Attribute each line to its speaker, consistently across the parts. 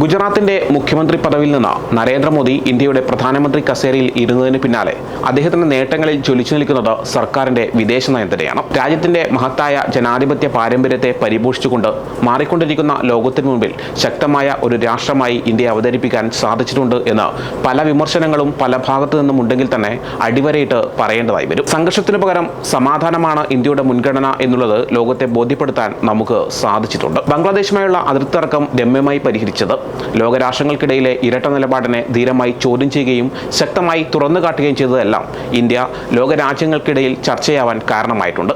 Speaker 1: ഗുജറാത്തിന്റെ മുഖ്യമന്ത്രി പദവിയിൽ നിന്ന് നരേന്ദ്രമോദി ഇന്ത്യയുടെ പ്രധാനമന്ത്രി കസേരയിൽ ഇരുന്നതിന് പിന്നാലെ അദ്ദേഹത്തിന്റെ നേട്ടങ്ങളിൽ ജ്വലിച്ചു നിൽക്കുന്നത് സർക്കാരിന്റെ വിദേശ നയം രാജ്യത്തിന്റെ മഹത്തായ ജനാധിപത്യ പാരമ്പര്യത്തെ പരിപോഷിച്ചുകൊണ്ട് മാറിക്കൊണ്ടിരിക്കുന്ന ലോകത്തിനു മുമ്പിൽ ശക്തമായ ഒരു രാഷ്ട്രമായി ഇന്ത്യ അവതരിപ്പിക്കാൻ സാധിച്ചിട്ടുണ്ട് എന്ന് പല വിമർശനങ്ങളും പല ഭാഗത്തു നിന്നും ഉണ്ടെങ്കിൽ തന്നെ അടിവരയിട്ട് പറയേണ്ടതായി വരും. സംഘർഷത്തിനു പകരം സമാധാനമാണ് ഇന്ത്യയുടെ മുൻഗണന എന്നുള്ളത് ലോകത്തെ ബോധ്യപ്പെടുത്താൻ നമുക്ക് സാധിച്ചിട്ടുണ്ട്. ബംഗ്ലാദേശുമായുള്ള അതിർത്തിറക്കം രമ്യമായി പരിഹരിച്ചത് ലോകരാഷ്ട്രങ്ങൾക്കിടയിലെ ഇരട്ട നിലപാടിനെ ധീരമായി ചോദ്യം ചെയ്യുകയും ശക്തമായി തുറന്നു കാട്ടുകയും ചെയ്തതെല്ലാം ഇന്ത്യ ലോകരാജ്യങ്ങൾക്കിടയിൽ ചർച്ചയാവാൻ കാരണമായിട്ടുണ്ട്.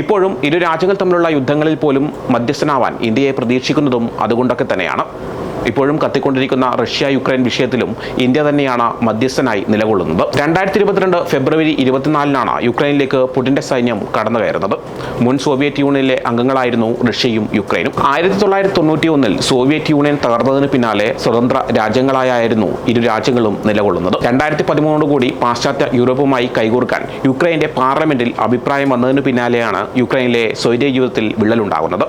Speaker 1: ഇപ്പോഴും ഇരു രാജ്യങ്ങൾ തമ്മിലുള്ള യുദ്ധങ്ങളിൽ പോലും മധ്യസ്ഥനാവാൻ ഇന്ത്യയെ പ്രതീക്ഷിക്കുന്നതും അതുകൊണ്ടൊക്കെ തന്നെയാണ്. ഇപ്പോഴും കത്തിക്കൊണ്ടിരിക്കുന്ന റഷ്യ യുക്രൈൻ വിഷയത്തിലും ഇന്ത്യ തന്നെയാണ് മധ്യസ്ഥനായി നിലകൊള്ളുന്നത്. രണ്ടായിരത്തി ഇരുപത്തിരണ്ട് ഫെബ്രുവരി ഇരുപത്തിനാലിനാണ് യുക്രൈനിലേക്ക് പുടിന്റെ സൈന്യം കടന്നു കയറുന്നത് മുൻ സോവിയറ്റ് യൂണിയനിലെ അംഗങ്ങളായിരുന്നു റഷ്യയും യുക്രൈനും. ആയിരത്തി തൊള്ളായിരത്തി തൊണ്ണൂറ്റി ഒന്നിൽ സോവിയറ്റ് യൂണിയൻ തകർന്നതിന് പിന്നാലെ സ്വതന്ത്ര രാജ്യങ്ങളായായിരുന്നു ഇരു രാജ്യങ്ങളും നിലകൊള്ളുന്നത്. രണ്ടായിരത്തി പതിമൂന്നോടുകൂടി പാശ്ചാത്യ യൂറോപ്പുമായി കൈകോർക്കാൻ യുക്രൈന്റെ പാർലമെന്റിൽ അഭിപ്രായം വന്നതിന് പിന്നാലെയാണ് യുക്രൈനിലെ സ്വൈര്യ ജീവിതത്തിൽ വിള്ളലുണ്ടാകുന്നത്.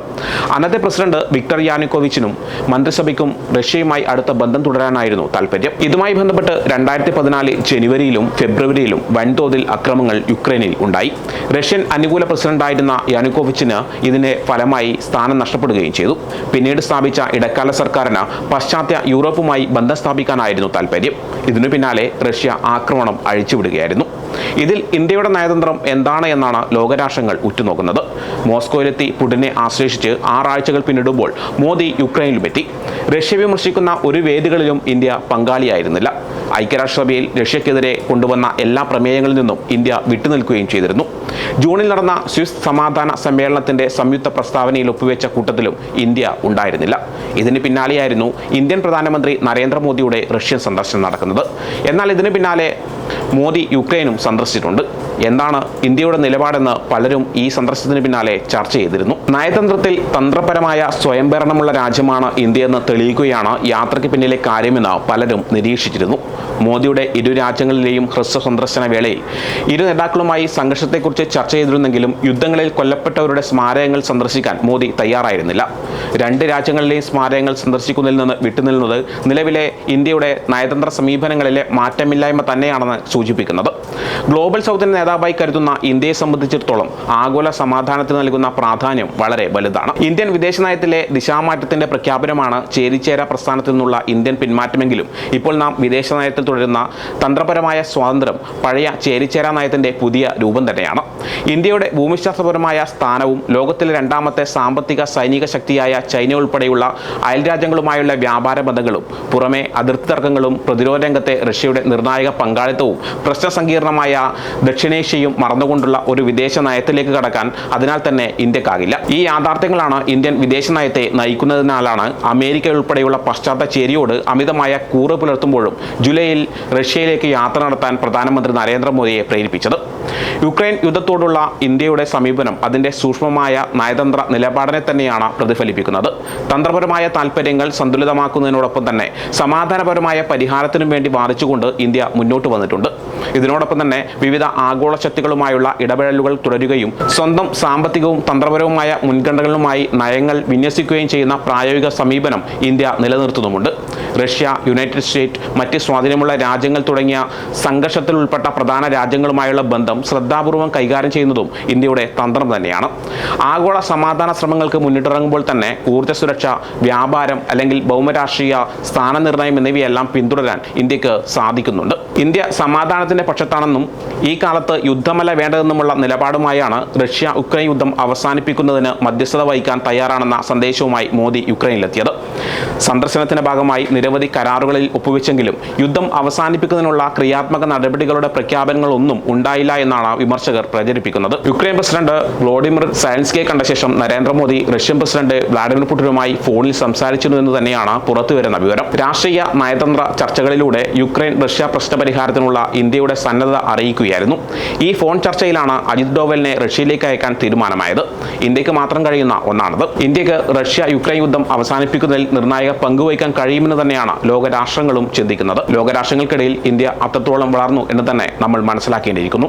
Speaker 1: അന്നത്തെ പ്രസിഡന്റ് വിക്ടർ യാനുക്കോവിച്ചിനും മന്ത്രിസഭയ്ക്കും റഷ്യയുമായി അടുത്ത ബന്ധം തുടരാനായിരുന്നു താൽപര്യം. ഇതുമായി ബന്ധപ്പെട്ട് രണ്ടായിരത്തി പതിനാല് ജനുവരിയിലും ഫെബ്രുവരിയിലും വൻതോതിൽ അക്രമങ്ങൾ യുക്രൈനിൽ ഉണ്ടായി. റഷ്യൻ അനുകൂല പ്രസിഡന്റായിരുന്ന യാനുക്കോവിച്ചിന് ഇതിന്റെ ഫലമായി സ്ഥാനം നഷ്ടപ്പെടുകയും ചെയ്തു. പിന്നീട് സ്ഥാപിച്ച ഇടക്കാല സർക്കാരിന് പാശ്ചാത്യ യൂറോപ്പുമായി ബന്ധം സ്ഥാപിക്കാനായിരുന്നു താൽപര്യം. ഇതിനു പിന്നാലെ റഷ്യ ആക്രമണം അഴിച്ചുവിടുകയായിരുന്നു. ഇതിൽ ഇന്ത്യയുടെ നയതന്ത്രം എന്താണ് എന്നാണ് ലോകരാഷ്ട്രങ്ങൾ ഉറ്റുനോക്കുന്നത്. മോസ്കോയിലെത്തി പുടിനെ ആശ്ലേഷിച്ച് ആറാഴ്ചകൾ പിന്നിടുമ്പോൾ മോദി യുക്രൈനിലുമെത്തി. റഷ്യ വിമർശിക്കുന്ന ഒരു വേദികളിലും ഇന്ത്യ പങ്കാളിയായിരുന്നില്ല. ഐക്യരാഷ്ട്രസഭയിൽ റഷ്യക്കെതിരെ കൊണ്ടുവന്ന എല്ലാ പ്രമേയങ്ങളിൽ നിന്നും ഇന്ത്യ വിട്ടുനിൽക്കുകയും ചെയ്തിരുന്നു. ജൂണിൽ നടന്ന സ്വിസ് സമാധാന സമ്മേളനത്തിന്റെ സംയുക്ത പ്രസ്താവനയിൽ ഒപ്പുവെച്ച കൂട്ടത്തിലും ഇന്ത്യ ഉണ്ടായിരുന്നില്ല. ഇതിന് പിന്നാലെയായിരുന്നു ഇന്ത്യൻ പ്രധാനമന്ത്രി നരേന്ദ്രമോദിയുടെ റഷ്യൻ സന്ദർശനം നടക്കുന്നത്. എന്നാൽ ഇതിന് പിന്നാലെ മോദി യുക്രൈനും സന്ദർശിച്ചിട്ടുണ്ട്. എന്താണ് ഇന്ത്യയുടെ നിലപാടെന്ന് പലരും ഈ സന്ദർശനത്തിന് പിന്നാലെ ചർച്ച ചെയ്തിരുന്നു. നയതന്ത്രത്തിൽ തന്ത്രപരമായ സ്വയംഭരണമുള്ള രാജ്യമാണ് ഇന്ത്യയെന്ന് തെളിയിക്കുകയാണ് യാത്രയ്ക്ക് പിന്നിലെ കാര്യമെന്ന് പലരും നിരീക്ഷിച്ചിരുന്നു. മോദിയുടെ ഇരു രാജ്യങ്ങളിലെയും ഹ്രസ്വ സന്ദർശന വേളയിൽ ഇരു നേതാക്കളുമായി സംഘർഷത്തെക്കുറിച്ച് ചർച്ച ചെയ്തിരുന്നെങ്കിലും യുദ്ധങ്ങളിൽ കൊല്ലപ്പെട്ടവരുടെ സ്മാരകങ്ങൾ സന്ദർശിക്കാൻ മോദി തയ്യാറായിരുന്നില്ല. രണ്ട് രാജ്യങ്ങളിലെയും സ്മാരകങ്ങൾ സന്ദർശിക്കുന്നതിൽ നിന്ന് വിട്ടുനിൽക്കുന്നത് നിലവിലെ ഇന്ത്യയുടെ നയതന്ത്ര സമീപനങ്ങളിലെ മാറ്റമില്ലായ്മ തന്നെയാണെന്ന് സൂചിപ്പിക്കുന്നത്. ഗ്ലോബൽ സൗത്തിന്റെ നേതാവായി കരുതുന്ന ഇന്ത്യയെ സംബന്ധിച്ചിടത്തോളം ആഗോള സമാധാനത്തിന് നൽകുന്ന പ്രാധാന്യം വളരെ വലുതാണ്. ഇന്ത്യൻ വിദേശനയത്തിലെ ദിശാമാറ്റത്തിന്റെ പ്രഖ്യാപനമാണ് ചേരിചേര പ്രസ്ഥാനത്തിൽ നിന്നുള്ള ഇന്ത്യൻ പിന്മാറ്റമെങ്കിലും ഇപ്പോൾ നാം വിദേശ നയത്തിൽ തുടരുന്ന തന്ത്രപരമായ സ്വാതന്ത്ര്യം പഴയ ചേരിചേരാ നയത്തിന്റെ പുതിയ രൂപം തന്നെയാണ്. ഇന്ത്യയുടെ ഭൂമിശാസ്ത്രപരമായ സ്ഥാനവും ലോകത്തിലെ രണ്ടാമത്തെ സാമ്പത്തിക സൈനിക ശക്തിയായ ചൈന ഉൾപ്പെടെയുള്ള അയൽരാജ്യങ്ങളുമായുള്ള വ്യാപാര ബന്ധങ്ങളും പുറമെ അതിർത്തി തർക്കങ്ങളും പ്രതിരോധ രംഗത്തെ റഷ്യയുടെ നിർണായക പങ്കാളിത്തവും പ്രശ്നസങ്കീർണമായ ദക്ഷിണേഷ്യയും മറന്നുകൊണ്ടുള്ള ഒരു വിദേശ നയത്തിലേക്ക് കടക്കാൻ അതിനാൽ തന്നെ ഇന്ത്യക്കാകില്ല. ഈ യാഥാർത്ഥ്യങ്ങളാണ് ഇന്ത്യൻ വിദേശ നയത്തെ നയിക്കുന്നതിനാലാണ് അമേരിക്ക ഉൾപ്പെടെയുള്ള പശ്ചാത്തല ചേരിയോട് അമിതമായ കൂറ് പുലർത്തുമ്പോഴും ജൂലൈയിൽ റഷ്യയിലേക്ക് യാത്ര നടത്താൻ പ്രധാനമന്ത്രി നരേന്ദ്രമോദിയെ പ്രേരിപ്പിച്ചത്. യുക്രൈൻ യുദ്ധത്തോടുള്ള ഇന്ത്യയുടെ സമീപനം അതിന്റെ സൂക്ഷ്മമായ നയതന്ത്ര നിലപാടിനെ തന്നെയാണ് പ്രതിഫലിപ്പിക്കുന്നത്. തന്ത്രപരമായ താൽപ്പര്യങ്ങൾ സന്തുലിതമാക്കുന്നതിനോടൊപ്പം തന്നെ സമാധാനപരമായ പരിഹാരത്തിനും വേണ്ടി വാദിച്ചുകൊണ്ട് ഇന്ത്യ മുന്നോട്ട് വന്നിട്ടുണ്ട്. ഇതിനോടൊപ്പം തന്നെ വിവിധ ആഗോള ശക്തികളുമായുള്ള ഇടപെടലുകൾ തുടരുകയും സ്വന്തം സാമ്പത്തികവും തന്ത്രപരവുമായ മുൻഗണനകളുമായി നയങ്ങൾ വിന്യസിക്കുകയും ചെയ്യുന്ന പ്രായോഗിക സമീപനം ഇന്ത്യ നിലനിർത്തുന്നുമുണ്ട്. റഷ്യ യുണൈറ്റഡ് സ്റ്റേറ്റ് മറ്റ് സ്വാധീനമുള്ള രാജ്യങ്ങൾ തുടങ്ങിയ സംഘർഷത്തിൽ ഉൾപ്പെട്ട പ്രധാന രാജ്യങ്ങളുമായുള്ള ബന്ധം ശ്രദ്ധാപൂർവം കൈകാര്യം ചെയ്യുന്നതും ഇന്ത്യയുടെ തന്ത്രം തന്നെയാണ്. ആഗോള സമാധാന ശ്രമങ്ങൾക്ക് മുന്നിട്ടിറങ്ങുമ്പോൾ തന്നെ ഊർജ സുരക്ഷ വ്യാപാരം അല്ലെങ്കിൽ ഭൗമരാഷ്ട്രീയ സ്ഥാനനിർണയം എന്നിവയെല്ലാം പിന്തുടരാൻ ഇന്ത്യയ്ക്ക് സാധിക്കുന്നുണ്ട്. ഇന്ത്യ സമാധാനത്തിന്റെ പക്ഷത്താണെന്നും ഈ കാലത്ത് യുദ്ധമല്ല വേണ്ടതെന്നുമുള്ള നിലപാടുമായാണ് റഷ്യ ഉക്രൈൻ യുദ്ധം അവസാനിപ്പിക്കുന്നതിന് മധ്യസ്ഥത വഹിക്കാൻ തയ്യാറാണെന്ന സന്ദേശവുമായി മോദി യുക്രൈനിലെത്തിയത്. സന്ദർശനത്തിന്റെ ഭാഗമായി നിരവധി കരാറുകളിൽ ഒപ്പുവെച്ചെങ്കിലും യുദ്ധം അവസാനിപ്പിക്കുന്നതിനുള്ള ക്രിയാത്മക നടപടികളുടെ പ്രഖ്യാപനങ്ങളൊന്നും ഉണ്ടായില്ല എന്നാണ് വിമർശകർ പ്രചരിപ്പിക്കുന്നത്. യുക്രൈൻ പ്രസിഡന്റ് വ്ളോഡിമിർ സയൻസ്കെ കണ്ട ശേഷം നരേന്ദ്രമോദി റഷ്യൻ പ്രസിഡന്റ് വ്ളാഡിമിർ പുടിനുമായി ഫോണിൽ സംസാരിച്ചിരുന്നു എന്ന് തന്നെയാണ് പുറത്തുവരുന്ന വിവരം. രാഷ്ട്രീയ നയതന്ത്ര ചർച്ചകളിലൂടെ യുക്രൈൻ റഷ്യ പ്രശ്ന പരിഹാരത്തിനുള്ള ഇന്ത്യയുടെ സന്നദ്ധത അറിയിക്കുകയായിരുന്നു. ഈ ഫോൺ ചർച്ചയിലാണ് അജിത് ഡോവലിനെ റഷ്യയിലേക്ക് അയക്കാൻ തീരുമാനമായത്. ഇന്ത്യയ്ക്ക് മാത്രം കഴിയുന്ന ഒന്നാണത്. ഇന്ത്യയ്ക്ക് റഷ്യ യുക്രൈൻ യുദ്ധം അവസാനിപ്പിക്കുന്നതിൽ നിർണായക പങ്കുവഹിക്കാൻ കഴിയുമെന്ന് തന്നെയാണ് ലോകരാഷ്ട്രങ്ങളും ചിന്തിക്കുന്നത്. ലോകരാഷ്ട്രങ്ങൾക്കിടയിൽ ഇന്ത്യ അത്രത്തോളം വളർന്നു എന്ന് തന്നെ നമ്മൾ മനസ്സിലാക്കേണ്ടിയിരിക്കുന്നു.